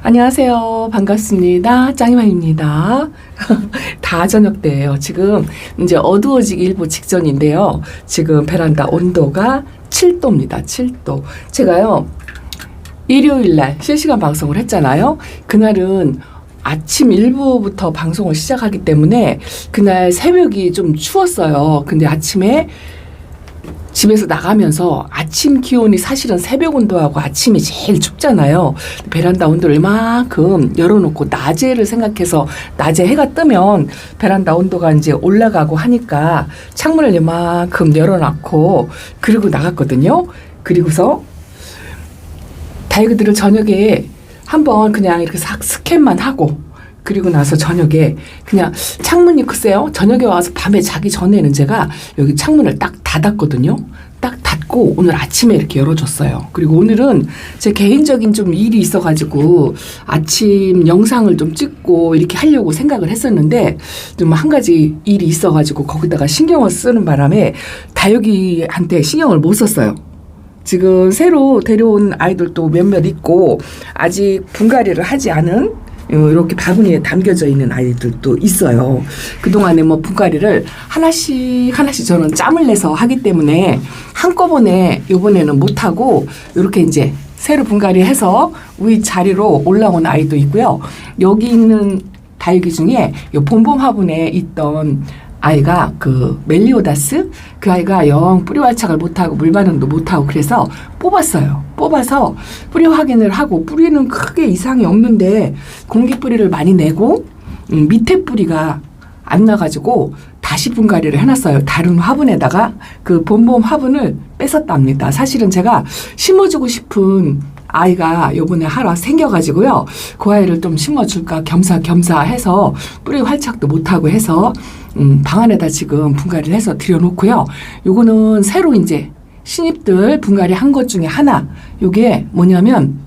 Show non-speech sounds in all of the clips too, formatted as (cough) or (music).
안녕하세요. 반갑습니다. 짱이맘입니다. (laughs) 다 저녁 때예요. 지금 이제 어두워지기 일보 직전인데요. 지금 베란다 온도가 7도입니다. 7도. 제가요. 일요일 날 실시간 방송을 했잖아요. 그날은 아침 일부부터 방송을 시작하기 때문에 그날 새벽이 좀 추웠어요. 근데 아침에 집에서 나가면서 아침 기온이 사실은 새벽 온도하고 아침이 제일 춥잖아요. 베란다 온도를 이만큼 열어놓고 낮에를 생각해서 낮에 해가 뜨면 베란다 온도가 이제 올라가고 하니까 창문을 이만큼 열어놨고 그리고 나갔거든요. 그리고서 다이그들을 저녁에 한번 그냥 이렇게 싹 스캔만 하고 그리고 나서 저녁에 그냥 창문이 글쎄요? 저녁에 와서 밤에 자기 전에는 제가 여기 창문을 딱 닫았거든요. 딱 닫고 오늘 아침에 이렇게 열어줬어요. 그리고 오늘은 제 개인적인 좀 일이 있어가지고 아침 영상을 좀 찍고 이렇게 하려고 생각을 했었는데 좀 한 가지 일이 있어가지고 거기다가 신경을 쓰는 바람에 다육이한테 신경을 못 썼어요. 지금 새로 데려온 아이들도 몇몇 있고 아직 분갈이를 하지 않은 어, 이렇게 바구니에 담겨져 있는 아이들도 있어요. 그동안에 뭐 분갈이를 하나씩 하나씩 저는 짬을 내서 하기 때문에 한꺼번에 요번에는 못하고 이렇게 이제 새로 분갈이 해서 위 자리로 올라온 아이도 있고요. 여기 있는 다육이 중에 요 봄봄 화분에 있던 아이가 그 멜리오다스 그 아이가 영 뿌리 활착을 못하고 물 반응도 못하고 그래서 뽑았어요. 뽑아서 뿌리 확인을 하고 뿌리는 크게 이상이 없는데 공기 뿌리를 많이 내고 음, 밑에 뿌리가 안 나가지고 다시 분갈이를 해놨어요. 다른 화분에다가 그 봄봄 화분을 뺏었답니다. 사실은 제가 심어주고 싶은 아이가 요번에 하루 생겨가지고요. 그 아이를 좀 심어줄까 겸사겸사 해서 뿌리 활착도 못하고 해서 음, 방 안에다 지금 분갈이를 해서 들여놓고요. 요거는 새로 이제 신입들 분갈이 한 것 중에 하나. 요게 뭐냐면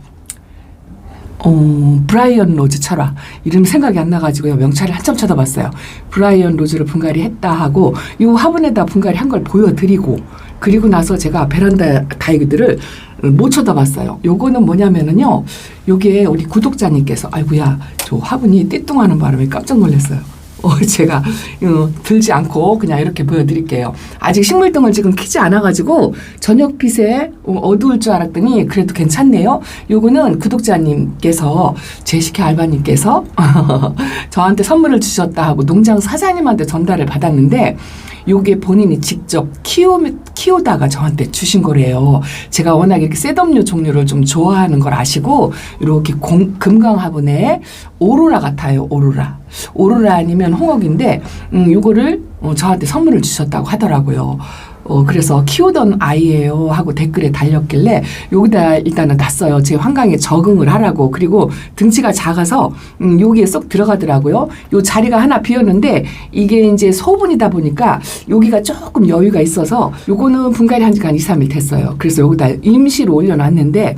어, 브라이언 로즈 철화. 이름 생각이 안 나가지고요. 명찰을 한참 쳐다봤어요. 브라이언 로즈를 분갈이 했다 하고, 요 화분에다 분갈이 한 걸 보여드리고, 그리고 나서 제가 베란다 다이그들을 못 쳐다봤어요. 요거는 뭐냐면은요, 요게 우리 구독자님께서, 아이고야, 저 화분이 띠뚱하는 바람에 깜짝 놀랐어요. 어, (laughs) 제가 어, 들지 않고 그냥 이렇게 보여드릴게요. 아직 식물등을 지금 켜지 않아가지고 저녁빛에 어, 어두울 줄 알았더니 그래도 괜찮네요. 요거는 구독자님께서 제시케 알바님께서 (laughs) 저한테 선물을 주셨다 하고 농장 사장님한테 전달을 받았는데 요게 본인이 직접 키우, 키우다가 저한테 주신 거래요. 제가 워낙 이렇게 셋업류 종류를 좀 좋아하는 걸 아시고, 이렇게 공, 금강 화분에 오로라 같아요, 오로라. 오로라 아니면 홍옥인데, 음, 요거를 어, 저한테 선물을 주셨다고 하더라고요. 어, 그래서 키우던 아이예요 하고 댓글에 달렸길래 여기다 일단은 놨어요. 제 환경에 적응을 하라고. 그리고 등치가 작아서 음, 여기에 쏙 들어가더라고요. 요 자리가 하나 비었는데 이게 이제 소분이다 보니까 여기가 조금 여유가 있어서 요거는 분갈이 한 지가 한 2, 3일 됐어요. 그래서 여기다 임시로 올려놨는데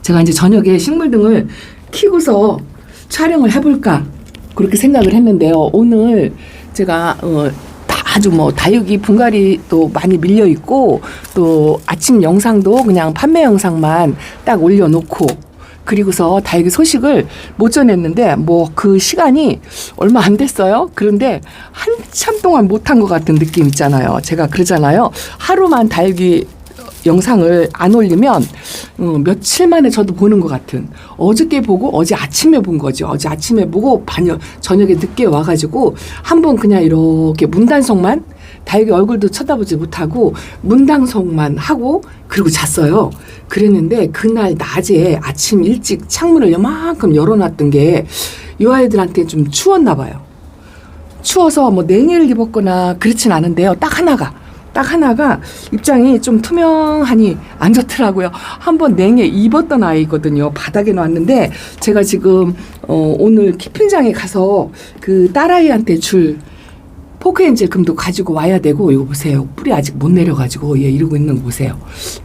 제가 이제 저녁에 식물 등을 키고서 촬영을 해볼까 그렇게 생각을 했는데요. 오늘 제가 어, 다 아주 뭐 다육이 분갈이도 많이 밀려 있고 또 아침 영상도 그냥 판매 영상만 딱 올려놓고 그리고서 다육이 소식을 못 전했는데 뭐 그 시간이 얼마 안 됐어요. 그런데 한참 동안 못한 것 같은 느낌 있잖아요. 제가 그러잖아요. 하루만 다육이 영상을 안 올리면 어, 며칠 만에 저도 보는 것 같은 어저께 보고 어제 아침에 본 거죠. 어제 아침에 보고 반여 저녁에 늦게 와가지고 한번 그냥 이렇게 문단속만 다육이 얼굴도 쳐다보지 못하고 문단속만 하고 그리고 잤어요. 그랬는데 그날 낮에 아침 일찍 창문을 요만큼 열어놨던 게 이 아이들한테 좀 추웠나 봐요. 추워서 뭐 냉해를 입었거나 그렇진 않은데요. 딱 하나가 딱 하나가 입장이 좀 투명하니 안 좋더라고요. 한번 냉해 입었던 아이거든요. 바닥에 놨는데 제가 지금 어 오늘 키핑장에 가서 그 딸아이한테 줄 포크엔젤 금도 가지고 와야 되고 이거 보세요 뿌리 아직 못 내려가지고 얘 이러고 있는 거 보세요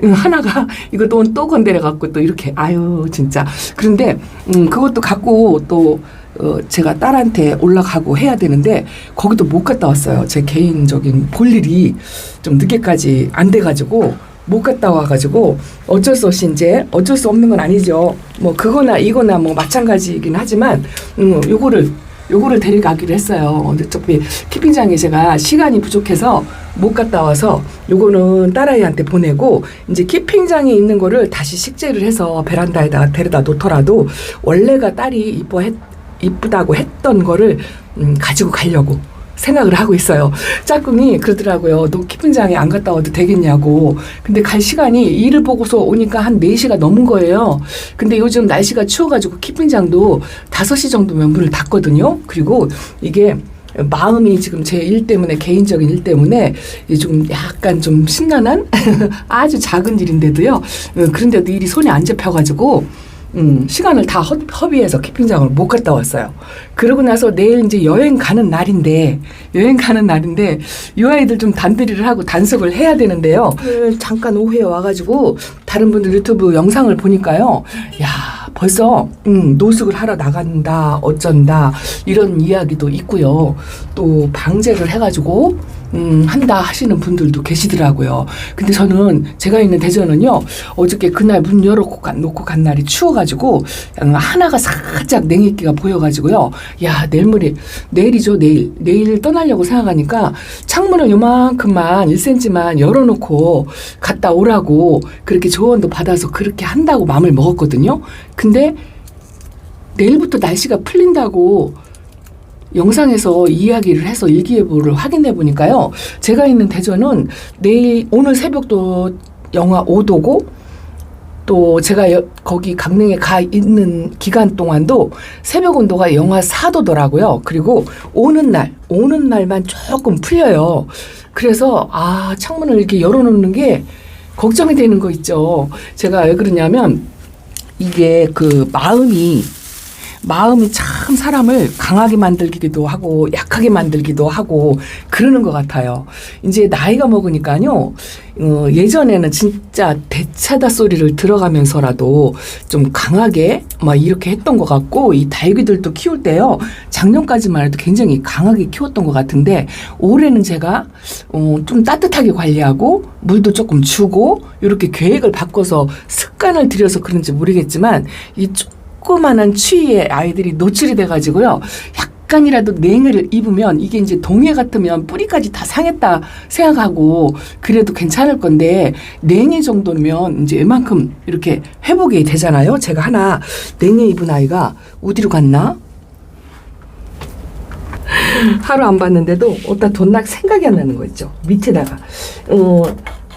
음, 하나가 (laughs) 이거 또, 또 건드려 갖고 또 이렇게 아유 진짜 그런데 음 그것도 갖고 또 어, 제가 딸한테 올라가고 해야 되는데 거기도 못 갔다 왔어요 제 개인적인 볼 일이 좀 늦게까지 안 돼가지고 못 갔다 와가지고 어쩔 수 없이 이제 어쩔 수 없는 건 아니죠. 뭐 그거나 이거나 뭐 마찬가지이긴 하지만 음 요거를 요거를 데려가기로 했어요. 근데 어차피 키핑장에 제가 시간이 부족해서 못 갔다 와서 요거는 딸아이한테 보내고 이제 키핑장에 있는 거를 다시 식재를 해서 베란다에다 데려다 놓더라도 원래가 딸이 이뻐했 이쁘다고 했던 거를 음, 가지고 가려고 생각을 하고 있어요. 짝꿍이 그러더라고요. 너 키핑장에 안 갔다 와도 되겠냐고. 근데 갈 시간이 일을 보고서 오니까 한 4시가 넘은 거예요. 근데 요즘 날씨가 추워가지고 키핑장도 5시 정도면 문을 닫거든요. 그리고 이게 마음이 지금 제 일 때문에 개인적인 일 때문에 이좀 약간 좀 심란한 (laughs) 아주 작은 일인데도요. 어, 그런데도 일이 손이 안 잡혀가지고 음, 시간을 다 허, 허비해서 캠핑장을 못 갔다 왔어요. 그러고 나서 내일 이제 여행 가는 날인데, 여행 가는 날인데, 이 아이들 좀 단들이를 하고 단속을 해야 되는데요. 오늘 잠깐 오후에 와가지고, 다른 분들 유튜브 영상을 보니까요, 야, 벌써, 음, 노숙을 하러 나간다, 어쩐다, 이런 이야기도 있고요. 또 방제를 해가지고, 음, 한다 하시는 분들도 계시더라고요. 근데 저는 제가 있는 대전은요, 어저께 그날 문 열어놓고 간, 놓고 간 날이 추워가지고, 음, 하나가 살짝 냉입기가 보여가지고요. 야, 내일 모레, 내일이죠, 내일. 내일 떠나려고 생각하니까 창문을 요만큼만 1cm만 열어놓고 갔다 오라고 그렇게 조언도 받아서 그렇게 한다고 마음을 먹었거든요. 근데 내일부터 날씨가 풀린다고 영상에서 이야기를 해서 일기예보를 확인해 보니까요. 제가 있는 대전은 내일 오늘 새벽도 영하 5도고 또 제가 여- 거기 강릉에 가 있는 기간 동안도 새벽 온도가 영하 4도더라고요. 그리고 오는 날, 오는 날만 조금 풀려요. 그래서 아, 창문을 이렇게 열어 놓는 게 걱정이 되는 거 있죠. 제가 왜 그러냐면 이게 그 마음이 마음이 참 사람을 강하게 만들기도 하고 약하게 만들기도 하고 그러는 것 같아요. 이제 나이가 먹으니까요. 어, 예전에는 진짜 대차다 소리를 들어가면서라도 좀 강하게 막 이렇게 했던 것 같고 이 달귀들도 키울 때요. 작년까지만 해도 굉장히 강하게 키웠던 것 같은데 올해는 제가 어, 좀 따뜻하게 관리하고 물도 조금 주고 이렇게 계획을 바꿔서 습관을 들여서 그런지 모르겠지만 이 조그마한 추위에 아이들이 노출이 돼가지고요. 약간이라도 냉을 입으면 이게 이제 동해 같으면 뿌리까지 다 상했다 생각하고 그래도 괜찮을 건데 냉해 정도면 이제 웬만큼 이렇게 회복이 되잖아요. 제가 하나 냉해 입은 아이가 어디로 갔나? 하루 안 봤는데도 어디다 뒀나 생각이 안 나는 거 있죠. 밑에다가. 어,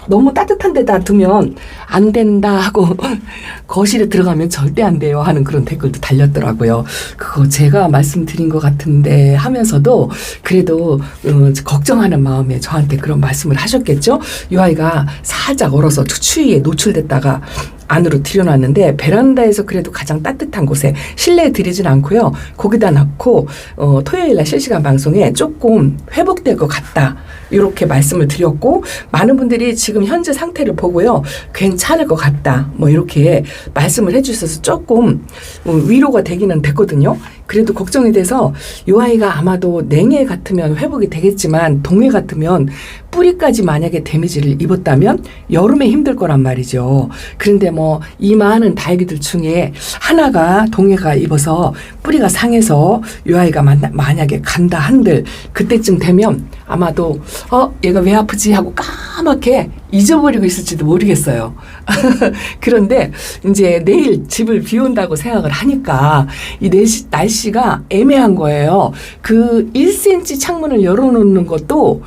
너무 따뜻한 데다 두면 안 된다 하고 (laughs) 거실에 들어가면 절대 안 돼요 하는 그런 댓글도 달렸더라고요. 그거 제가 말씀드린 것 같은데 하면서도 그래도 어, 걱정하는 마음에 저한테 그런 말씀을 하셨겠죠. 이 아이가 살짝 얼어서 추위에 노출됐다가 안으로 들여놨는데 베란다에서 그래도 가장 따뜻한 곳에 실내에 들이진 않고요. 거기다 놨고 어, 토요일 날 실시간 방송에 조금 회복될 것 같다. 이렇게 말씀을 드렸고 많은 분들이 지금 현재 상태를 보고요. 괜찮을 것 같다. 뭐 이렇게 말씀을 해 주셔서 조금 어, 위로가 되기는 됐거든요. 그래도 걱정이 돼서 이 아이가 아마도 냉해 같으면 회복이 되겠지만 동해 같으면 뿌리까지 만약에 데미지를 입었다면 여름에 힘들 거란 말이죠. 그런데 뭐 이 많은 다이기들 중에 하나가 동해가 입어서 뿌리가 상해서 이 아이가 만- 만약에 간다 한들 그때쯤 되면 아마도 어 얘가 왜 아프지 하고 까맣게 잊어버리고 있을지도 모르겠어요. (laughs) 그런데 이제 내일 집을 비운다고 생각을 하니까 이 내시, 날씨가 애매한 거예요. 그 1cm 창문을 열어놓는 것도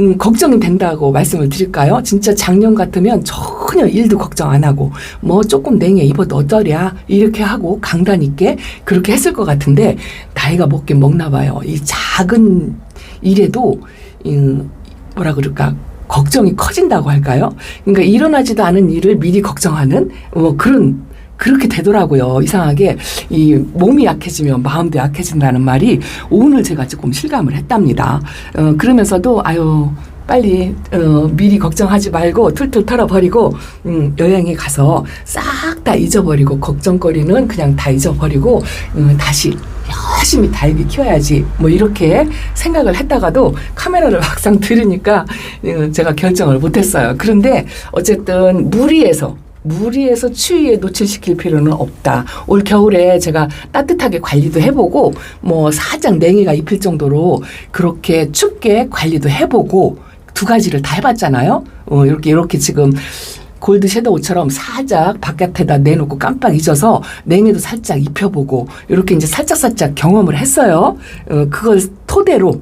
음, 걱정이 된다고 말씀을 드릴까요? 진짜 작년 같으면 전혀 일도 걱정 안 하고 뭐 조금 냉해 입어도 어쩌랴 이렇게 하고 강단 있게 그렇게 했을 것 같은데 나이가 먹긴 먹나 봐요. 이 작은 일에도 음, 뭐라 그럴까 걱정이 커진다고 할까요? 그러니까 일어나지도 않은 일을 미리 걱정하는 뭐 그런 그렇게 되더라고요. 이상하게 이 몸이 약해지면 마음도 약해진다는 말이 오늘 제가 조금 실감을 했답니다. 어, 그러면서도 아유 빨리 어, 미리 걱정하지 말고 툴툴 털어버리고 음, 여행에 가서 싹 다 잊어버리고 걱정거리는 그냥 다 잊어버리고 음, 다시 열심히 다육이 키워야지 뭐 이렇게 생각을 했다가도 카메라를 (laughs) 막상 들으니까 어, 제가 결정을 못했어요. 그런데 어쨌든 무리해서 무리해서 추위에 노출시킬 필요는 없다. 올 겨울에 제가 따뜻하게 관리도 해보고 뭐 살짝 냉이가 입힐 정도로 그렇게 춥게 관리도 해보고 두 가지를 다 해봤잖아요. 어, 이렇게 이렇게 지금 골드 섀도우처럼 살짝 바깥에다 내놓고 깜빡 잊어서 냉이도 살짝 입혀보고 이렇게 이제 살짝 살짝 경험을 했어요. 어, 그걸 토대로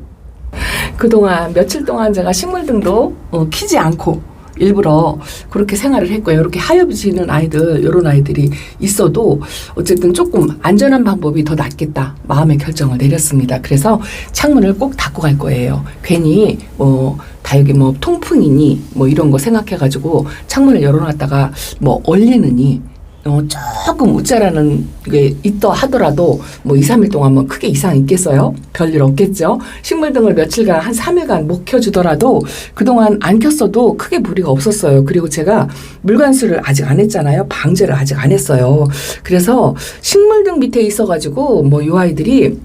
그동안 며칠 동안 제가 식물 등도 어, 키지 않고 일부러 그렇게 생활을 했고요. 이렇게 하엽이 지는 아이들, 이런 아이들이 있어도 어쨌든 조금 안전한 방법이 더 낫겠다. 마음의 결정을 내렸습니다. 그래서 창문을 꼭 닫고 갈 거예요. 괜히 뭐 다육이 뭐 통풍이니 뭐 이런 거 생각해가지고 창문을 열어놨다가 뭐 얼리느니 어, 조금 우짜라는 게 있다 하더라도 뭐 2, 3일 동안 뭐 크게 이상 있겠어요? 별일 없겠죠? 식물 등을 며칠간 한 3일간 못 켜주더라도 그동안 안 켰어도 크게 무리가 없었어요. 그리고 제가 물관수를 아직 안 했잖아요. 방제를 아직 안 했어요. 그래서 식물 등 밑에 있어가지고 뭐 요 아이들이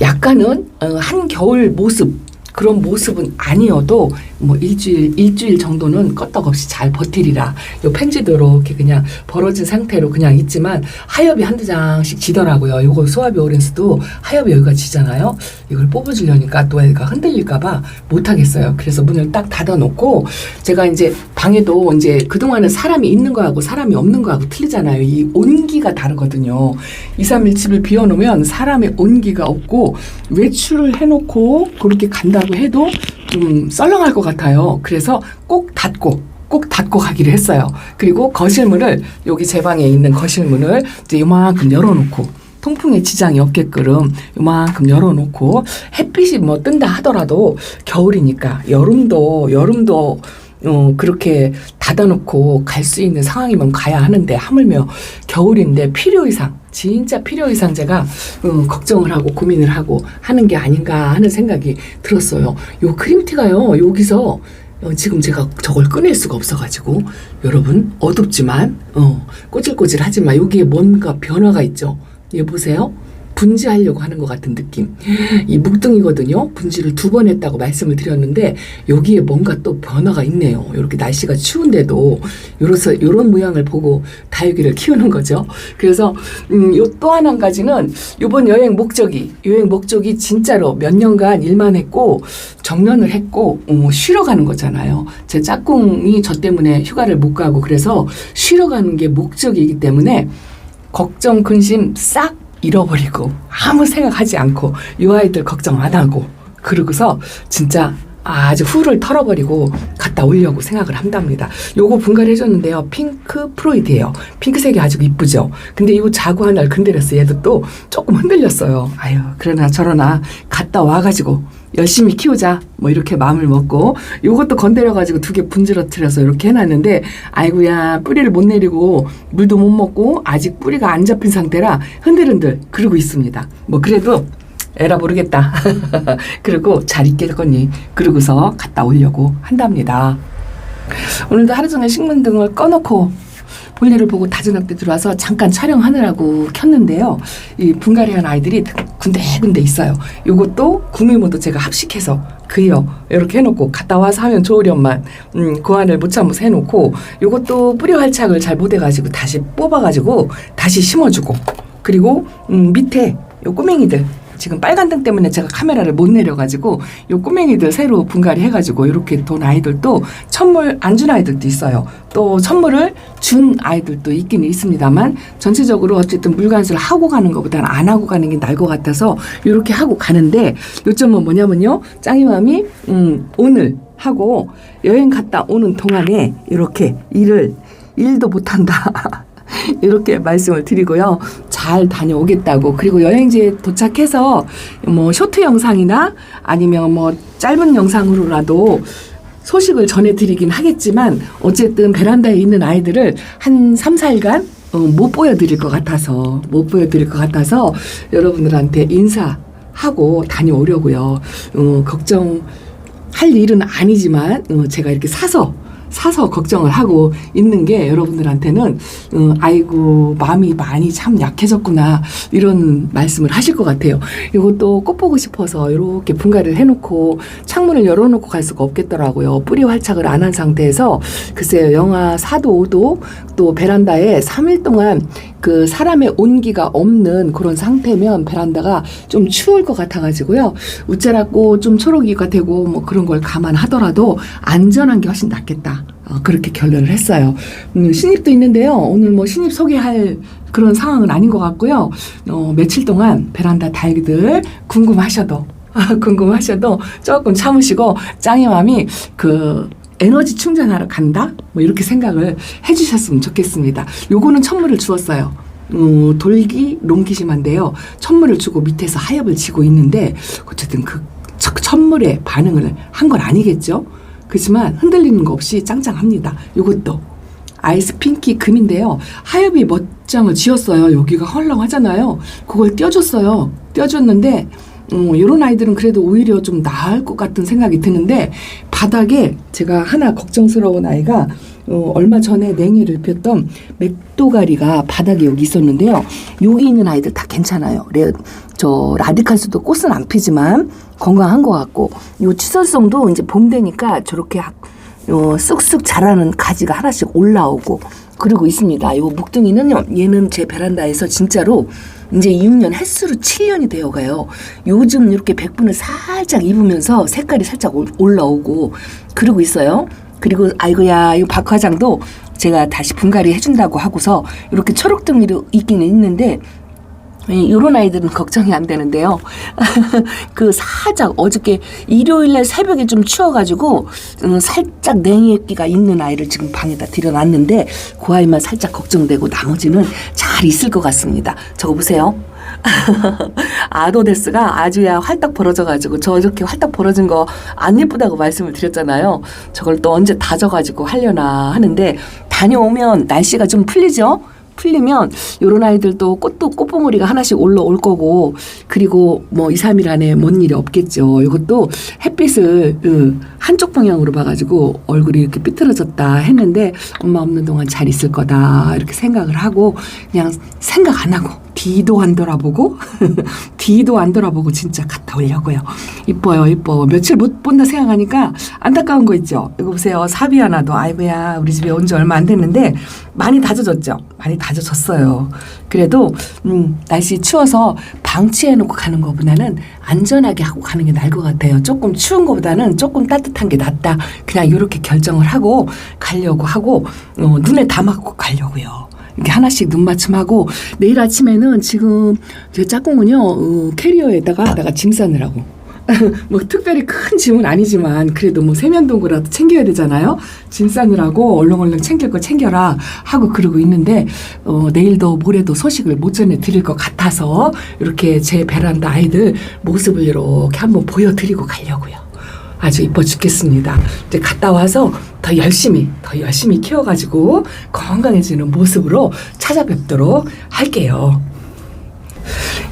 약간은 어, 한겨울 모습 그런 모습은 아니어도 뭐 일주일 일주일 정도는 껐떡없이 잘 버티리라. 요 펜지도 이렇게 그냥 벌어진 상태로 그냥 있지만 하엽이 한두 장씩 지더라고요. 요거 소아비 오렌스도 하엽이 여기가 지잖아요. 이걸 뽑아주려니까 또 애가 흔들릴까봐 못하겠어요. 그래서 문을 딱 닫아놓고 제가 이제 방에도 이제 그동안은 사람이 있는 거하고 사람이 없는 거하고 틀리잖아요. 이 온기가 다르거든요. 2, 3일 집을 비워놓으면 사람의 온기가 없고 외출을 해놓고 그렇게 간다고 해도 좀 썰렁할 것 같아요. 그래서 꼭 닫고 꼭 닫고 가기로 했어요. 그리고 거실문을 여기 제 방에 있는 거실문을 이제 요만큼 열어놓고 통풍에 지장이 없게끔 요만큼 열어놓고 햇빛이 뭐 뜬다 하더라도 겨울이니까 여름도 여름도 어 그렇게 닫아놓고 갈 수 있는 상황이면 가야 하는데 하물며 겨울인데 필요 이상 진짜 필요 이상 제가 어, 걱정을 하고 고민을 하고 하는 게 아닌가 하는 생각이 들었어요. 요 크림티가요 여기서 어, 지금 제가 저걸 꺼낼 수가 없어가지고 여러분 어둡지만 어, 꼬질꼬질하지만 여기에 뭔가 변화가 있죠. 얘 보세요. 분지하려고 하는 것 같은 느낌. 이 묵등이거든요. 분지를 두 번 했다고 말씀을 드렸는데 여기에 뭔가 또 변화가 있네요. 이렇게 날씨가 추운데도 요래서 요런 모양을 보고 다육이를 키우는 거죠. 그래서 음, 요또한한 가지는 요번 여행 목적이 여행 목적이 진짜로 몇 년간 일만 했고 정년을 했고 어, 쉬러 가는 거잖아요. 제 짝꿍이 저 때문에 휴가를 못 가고 그래서 쉬러 가는 게 목적이기 때문에 걱정 근심 싹 잃어버리고 아무 생각하지 않고 이 아이들 걱정 안 하고 그러고서 진짜 아주 후를 털어버리고 갔다 오려고 생각을 한답니다. 요거 분갈이 해줬는데요. 핑크 프로이드예요. 핑크색이 아주 이쁘죠. 근데 이 자구 하나를 건드렸어요. 얘도 또 조금 흔들렸어요. 아유 그러나 저러나 갔다 와가지고 열심히 키우자 뭐 이렇게 마음을 먹고 요것도 건드려 가지고 두 개 분질러뜨려서 이렇게 해놨는데 아이고야 뿌리를 못 내리고 물도 못 먹고 아직 뿌리가 안 잡힌 상태라 흔들흔들 그러고 있습니다. 뭐 그래도 에라 모르겠다. (laughs) 그리고 잘 있겠거니 그러고서 갔다 오려고 한답니다. 오늘도 하루 종일 식물 등을 꺼놓고 볼일을 보고 때 들어와서 잠깐 촬영하느라고 켰는데요. 이 분갈이한 아이들이 군데군데 있어요. 요것도 구미모도 제가 합식해서 그요 이렇게 해놓고 갔다 와서 하면 좋으련만 음, 고안을 못 참아서 해놓고 요것도 뿌리 활착을 잘 못해가지고 다시 뽑아가지고 다시 심어주고 그리고 음, 밑에 요 꼬맹이들 지금 빨간 등 때문에 제가 카메라를 못 내려가지고 요 꼬맹이들 새로 분갈이 해가지고 이렇게 돈 아이들도 선물 안 준 아이들도 있어요. 또 선물을 준 아이들도 있기는 있습니다만 전체적으로 어쨌든 물관수를 하고 가는 것보다는 안 하고 가는 게 나을 것 같아서 이렇게 하고 가는데 요점은 뭐냐면요. 짱이맘이 음, 오늘 하고 여행 갔다 오는 동안에 이렇게 일을 일도 못한다. (laughs) (laughs) 이렇게 말씀을 드리고요. 잘 다녀오겠다고. 그리고 여행지에 도착해서 뭐 쇼트 영상이나 아니면 뭐 짧은 영상으로라도 소식을 전해드리긴 하겠지만 어쨌든 베란다에 있는 아이들을 한 3, 4일간 어, 못 보여드릴 것 같아서 못 보여드릴 것 같아서 여러분들한테 인사하고 다녀오려고요. 어, 걱정 할 일은 아니지만 어, 제가 이렇게 사서 사서 걱정을 하고 있는 게 여러분들한테는 음, 아이고 마음이 많이 참 약해졌구나 이런 말씀을 하실 것 같아요. 이것도 꽃 보고 싶어서 이렇게 분갈이를 해놓고 창문을 열어놓고 갈 수가 없겠더라고요. 뿌리 활착을 안 한 상태에서 글쎄요 영하 4도 5도 또 베란다에 3일 동안 그 사람의 온기가 없는 그런 상태면 베란다가 좀 추울 것 같아가지고요 우째라고 좀 초록이가 되고 뭐 그런 걸 감안하더라도 안전한 게 훨씬 낫겠다. 어, 그렇게 결론을 했어요. 음, 신입도 있는데요. 오늘 뭐 신입 소개할 그런 상황은 아닌 것 같고요. 어, 며칠 동안 베란다 다육이들 궁금하셔도 아, 궁금하셔도 조금 참으시고 짱이맘이 그 에너지 충전하러 간다? 뭐 이렇게 생각을 해주셨으면 좋겠습니다. 요거는 천물을 주었어요. 어, 돌기 롱기심한데요. 천물을 주고 밑에서 하엽을 지고 있는데 어쨌든 그 첫- 천물에 반응을 한 건 아니겠죠. 그렇지만 흔들리는 거 없이 짱짱합니다. 요것도 아이스 핑키 금인데요. 하엽이 멋장을 지었어요. 여기가 헐렁하잖아요. 그걸 떼어줬어요. 떼어줬는데 음, 이런 아이들은 그래도 오히려 좀 나을 것 같은 생각이 드는데 바닥에 제가 하나 걱정스러운 아이가 어, 얼마 전에 냉이를 폈던 맥도가리가 바닥에 여기 있었는데요. 여기 있는 아이들 다 괜찮아요. 레, 저 라디칼스도 꽃은 안 피지만 건강한 것 같고 요 치설성도 이제 봄 되니까 저렇게 학- 요 쑥쑥 자라는 가지가 하나씩 올라오고 그리고 있습니다. 요 묵둥이는요. 얘는 제 베란다에서 진짜로 이제 2, 년 횟수로 7년이 되어 가요. 요즘 이렇게 백분을 살짝 입으면서 색깔이 살짝 올- 올라오고 그러고 있어요. 그리고 아이고야 이 박화장도 제가 다시 분갈이 해준다고 하고서 이렇게 초록등이로 있기는 있는데 이런 아이들은 걱정이 안 되는데요. (laughs) 그 살짝 어저께 일요일 날 새벽에 좀 추워가지고 음, 살짝 냉이기가 있는 아이를 지금 방에다 들여놨는데 그 아이만 살짝 걱정되고 나머지는 잘 있을 것 같습니다. 저거 보세요. (laughs) 아도데스가 아주야 활딱 벌어져가지고 저 이렇게 활딱 벌어진 거 안 예쁘다고 말씀을 드렸잖아요. 저걸 또 언제 다져가지고 하려나 하는데 다녀오면 날씨가 좀 풀리죠. 풀리면 요런 아이들도 꽃도 꽃봉오리가 하나씩 올라올 거고 그리고 뭐 2, 3일 안에 뭔 일이 없겠죠. 이것도 햇빛을 그 한쪽 방향으로 봐가지고 얼굴이 이렇게 삐뚤어졌다 했는데 엄마 없는 동안 잘 있을 거다 이렇게 생각을 하고 그냥 생각 안 하고 뒤도 안 돌아보고 (laughs) 뒤도 안 돌아보고 진짜 갔다 오려고요. 이뻐요, 이뻐. 며칠 못 본다 생각하니까 안타까운 거 있죠. 이거 보세요. 사비 하나도 아이고야 우리 집에 온 지 얼마 안 됐는데 많이 다져졌죠. 많이 다져졌어요. 그래도 음, 날씨 추워서 방치해놓고 가는 것보다는 안전하게 하고 가는 게 나을 것 같아요. 조금 추운 것보다는 조금 따뜻한 게 낫다. 그냥 이렇게 결정을 하고 가려고 하고 어, 눈에 담아고 가려고요. 이렇게 하나씩 눈 맞춤하고 내일 아침에는 지금 제 짝꿍은요 어, 캐리어에다가 내가 짐 싸느라고 (laughs) 뭐 특별히 큰 짐은 아니지만 그래도 뭐 세면도구라도 챙겨야 되잖아요 짐 싸느라고 얼렁얼렁 챙길 거 챙겨라 하고 그러고 있는데 어, 내일도 모레도 소식을 못 전해 드릴 것 같아서 이렇게 제 베란다 아이들 모습을 이렇게 한번 보여드리고 가려고요. 아주 이뻐 죽겠습니다. 이제 갔다 와서 더 열심히, 더 열심히 키워가지고 건강해지는 모습으로 찾아뵙도록 할게요.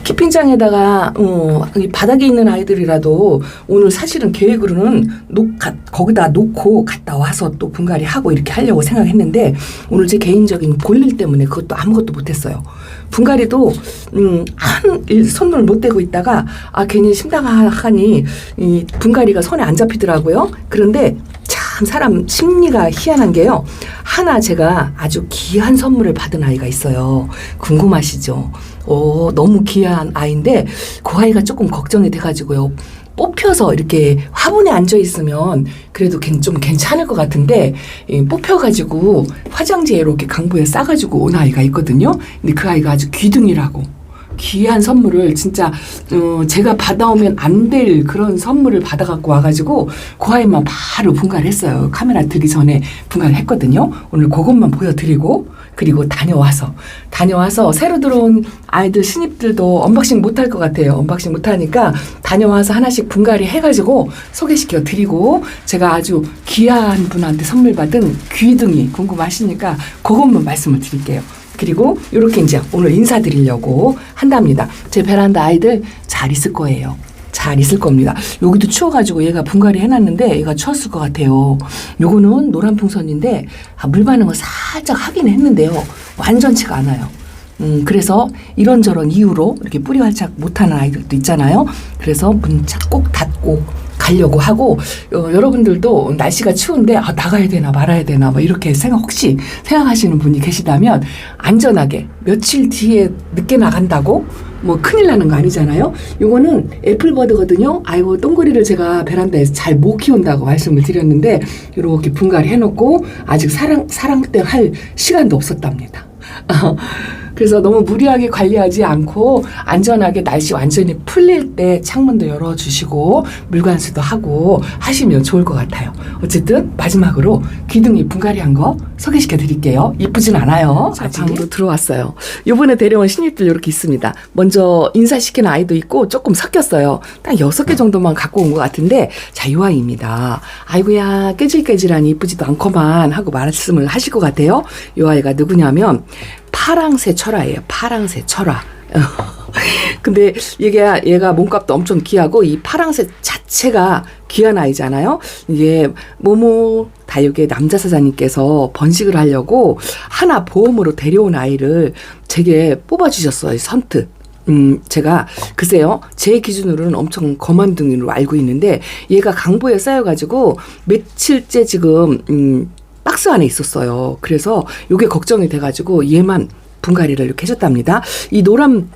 키핑장에다가 어, 이 바닥에 있는 아이들이라도 오늘 사실은 계획으로는 놓, 가, 거기다 놓고 갔다 와서 또 분갈이 하고 이렇게 하려고 생각했는데 오늘 제 개인적인 볼일 때문에 그것도 아무것도 못했어요. 분갈이도 음, 한 일- 손을 못 대고 있다가 아 괜히 심당하니 이 분갈이가 손에 안 잡히더라고요. 그런데 참 사람 심리가 희한한 게요. 하나 제가 아주 귀한 선물을 받은 아이가 있어요. 궁금하시죠? 오, 너무 귀한 아이인데 그 아이가 조금 걱정이 돼가지고요. 뽑혀서 이렇게 화분에 앉아 있으면 그래도 괜- 좀 괜찮을 것 같은데 이 뽑혀가지고 화장지에 이렇게 강보에 싸가지고 온 아이가 있거든요. 근데 그 아이가 아주 귀둥이라고 귀한 선물을 진짜 어, 제가 받아오면 안 될 그런 선물을 받아갖고 와가지고 그 아이만 바로 분갈을 했어요. 카메라 들기 전에 분갈을 했거든요. 오늘 그것만 보여드리고 그리고 다녀와서 다녀와서 새로 들어온 아이들 신입들도 언박싱 못할 것 같아요. 언박싱 못하니까 다녀와서 하나씩 분갈이 해가지고 소개시켜 드리고 제가 아주 귀한 분한테 선물 받은 귀둥이 궁금하시니까 그것만 말씀을 드릴게요. 그리고 이렇게 이제 오늘 인사드리려고 한답니다. 제 베란다 아이들 잘 있을 거예요. 잘잘 있을 겁니다. 여기도 추워가지고 얘가 분갈이 해놨는데 얘가 추웠을 것 같아요. 요거는 노란 풍선인데 아, 물 반응을 살짝 하긴 했는데요. 완전치가 않아요. 음, 그래서 이런저런 이유로 이렇게 뿌리 활착 못하는 아이들도 있잖아요. 그래서 문꼭 닫고 가려고 하고 어, 여러분들도 날씨가 추운데 아, 나가야 되나 말아야 되나 뭐 이렇게 생각 혹시 생각하시는 분이 계시다면 안전하게 며칠 뒤에 늦게 나간다고 뭐 큰일 나는 거 아니잖아요. 요거는 애플버드거든요. 아이고 똥거리를 제가 베란다에서 잘 못 키운다고 말씀을 드렸는데 이렇게 분갈이 해놓고 아직 사랑 사랑 때 할 시간도 없었답니다. (laughs) 그래서 너무 무리하게 관리하지 않고 안전하게 날씨 완전히 풀릴 때 창문도 열어주시고 물관수도 하고 하시면 좋을 것 같아요. 어쨌든 마지막으로 귀둥이 분갈이한 거 소개시켜 드릴게요. 이쁘진 않아요. 자, 방으로 들어왔어요. 요번에 데려온 신입들 이렇게 있습니다. 먼저 인사시키는 아이도 있고 조금 섞였어요. 딱 여섯 개 정도만 갖고 온 것 같은데 자, 요 아이입니다. 아이고야 깨질깨질하니 이쁘지도 않고만 하고 말씀을 하실 것 같아요. 요 아이가 누구냐면 파랑새 철화예요. 파랑새 철화. (laughs) 근데 얘가 얘가 몸값도 엄청 귀하고 이 파랑새 자체가 귀한 아이잖아요. 이게 모모 다육의 남자 사장님께서 번식을 하려고 하나 보험으로 데려온 아이를 제게 뽑아주셨어요. 선뜻. 음, 제가, 글쎄요, 제 기준으로는 엄청 거만둥이로 알고 있는데, 얘가 강보에 쌓여가지고, 며칠째 지금, 음, 박스 안에 있었어요. 그래서 요게 걱정이 돼가지고, 얘만 분갈이를 이렇게 해줬답니다. 이 노란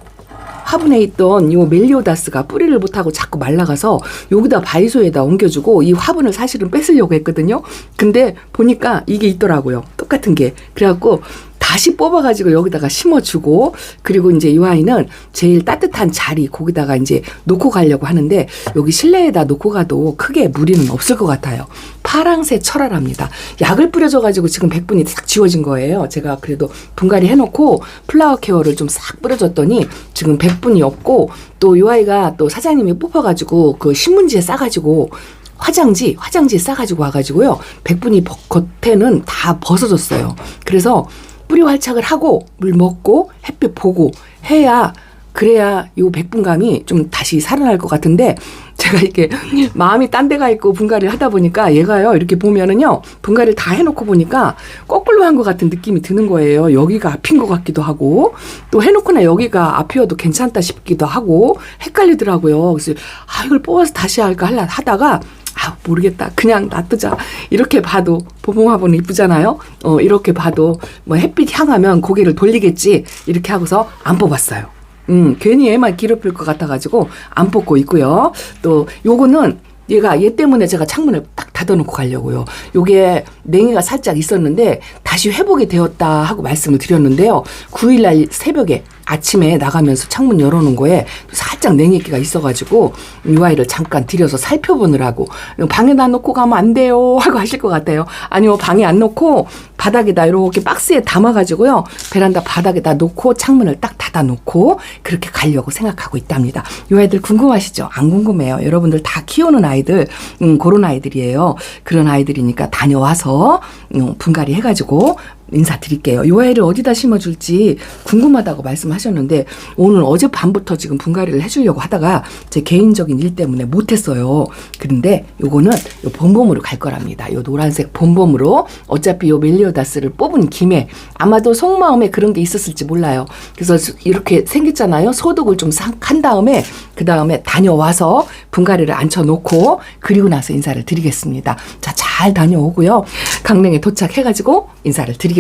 화분에 있던 요 멜리오다스가 뿌리를 못하고 자꾸 말라가서 여기다 바이소에다 옮겨주고 이 화분을 사실은 뺏으려고 했거든요. 근데 보니까 이게 있더라고요. 똑같은 게. 그래갖고 다시 뽑아가지고 여기다가 심어주고 그리고 이제 이 아이는 제일 따뜻한 자리 거기다가 이제 놓고 가려고 하는데 여기 실내에다 놓고 가도 크게 무리는 없을 것 같아요. 파랑새 철화랍니다. 약을 뿌려줘가지고 지금 백분이 싹 지워진 거예요. 제가 그래도 분갈이 해놓고 플라워 케어를 좀 싹 뿌려줬더니 지금 백분이 없고 또 이 아이가 또 사장님이 뽑아가지고 그 신문지에 싸가지고 화장지, 화장지 싸가지고 와가지고요. 백분이 버- 겉에는 다 벗어졌어요. 그래서 뿌리 활착을 하고 물 먹고 햇빛 보고 해야 그래야 요 백분감이 좀 다시 살아날 것 같은데 제가 이렇게 (laughs) 마음이 딴 데가 있고 분갈이를 하다 보니까 얘가요 이렇게 보면은요 분갈이를 다 해놓고 보니까 거꾸로 한 것 같은 느낌이 드는 거예요. 여기가 앞인 것 같기도 하고 또 해놓고나 여기가 앞이어도 괜찮다 싶기도 하고 헷갈리더라고요. 그래서 아 이걸 뽑아서 다시 할까 하다가 아 모르겠다. 그냥 놔두자. 이렇게 봐도 보봉화분은 이쁘잖아요? 어 이렇게 봐도 뭐 햇빛 향하면 고개를 돌리겠지? 이렇게 하고서 안 뽑았어요. 음 괜히 애만 기럽힐 것 같아가지고 안 뽑고 있고요. 또 요거는 얘가 얘 때문에 제가 창문을 딱 닫아놓고 가려고요. 요게 냉이가 살짝 있었는데 다시 회복이 되었다 하고 말씀을 드렸는데요. 9일날 새벽에 아침에 나가면서 창문 열어놓은 거에 살짝 냉이기가 있어가지고 이 아이를 잠깐 들여서 살펴보느라고 방에다 놓고 가면 안 돼요 (laughs) 하고 하실 것 같아요. 아니요 방에 안 놓고 바닥에다 이렇게 박스에 담아가지고요 베란다 바닥에다 놓고 창문을 딱 닫아놓고 그렇게 가려고 생각하고 있답니다. 이 아이들 궁금하시죠? 안 궁금해요. 여러분들 다 키우는 아이들 음, 그런 아이들이에요. 그런 아이들이니까 다녀와서 음, 분갈이 해가지고 인사드릴게요. 요 아이를 어디다 심어줄지 궁금하다고 말씀하셨는데 오늘 어젯밤부터 지금 분갈이를 해주려고 하다가 제 개인적인 일 때문에 못했어요. 그런데 요거는 요 봄봄으로 갈 거랍니다. 요 노란색 봄봄으로 어차피 요 멜리오다스를 뽑은 김에 아마도 속마음에 그런 게 있었을지 몰라요. 그래서 이렇게 생겼잖아요. 소독을 좀 한 다음에 그 다음에 다녀와서 분갈이를 앉혀놓고 그리고 나서 인사를 드리겠습니다. 자, 잘 다녀오고요. 강릉에 도착해가지고 인사를 드리겠습니다.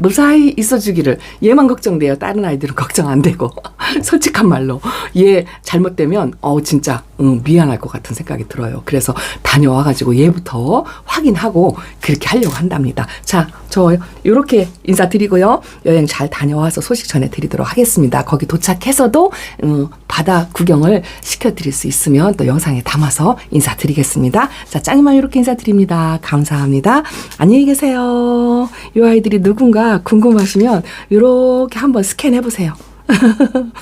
무사히 있어주기를 얘만 걱정돼요. 다른 아이들은 (laughs) 걱정 안 되고 (laughs) 솔직한 말로 얘 잘못되면 어 진짜 응, 미안할 것 같은 생각이 들어요. 그래서 다녀와가지고 얘부터 확인하고 그렇게 하려고 한답니다. 자, 저 이렇게 인사드리고요. 여행 잘 다녀와서 소식 전해드리도록 하겠습니다. 거기 도착해서도 음, 바다 구경을 시켜드릴 수 있으면 또 영상에 담아서 인사드리겠습니다. 자, 짱이만 이렇게 인사드립니다. 감사합니다. 안녕히 계세요. 이 아이들이 누군가 궁금하시면 이렇게 한번 스캔해 보세요. (laughs)